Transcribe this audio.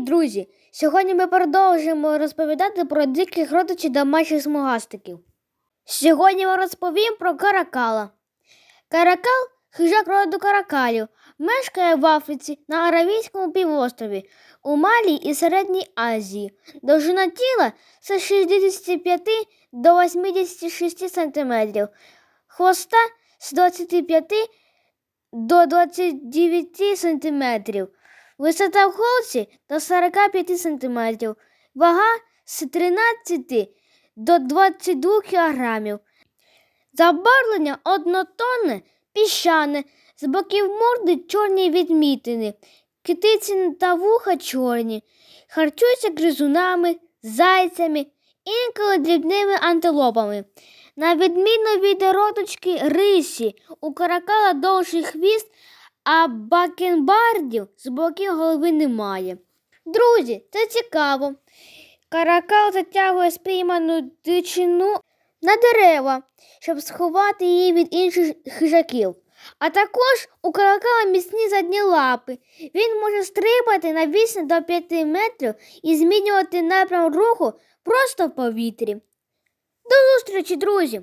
друзі! Сьогодні ми продовжуємо розповідати про диких родичів домашніх смугастиків. Сьогодні ми розповім про каракала. Каракал хижак роду каракалів, мешкає в Африці на Аравійському півострові, у Малій і Середній Азії. Довжина тіла з 65 до 86 см, хвоста з 25 до 29 см. Висота в холці до 45 см, вага з 13 до 22 кг. Забарвлення однотонне, піщане, з боків морди чорні відмітини, китиці та вуха чорні, харчуються гризунами, зайцями, інколи дрібними антилопами. На відміну від родочки рисі, у каракала довший хвіст, а бакенбардів з боків голови немає. Друзі, це цікаво. Каракал затягує спійману дичину на дерева, щоб сховати її від інших хижаків. А також у каракала міцні задні лапи. Він може стрибати на 8 до 5 метрів і змінювати напрям руху просто в повітрі. До зустрічі, друзі!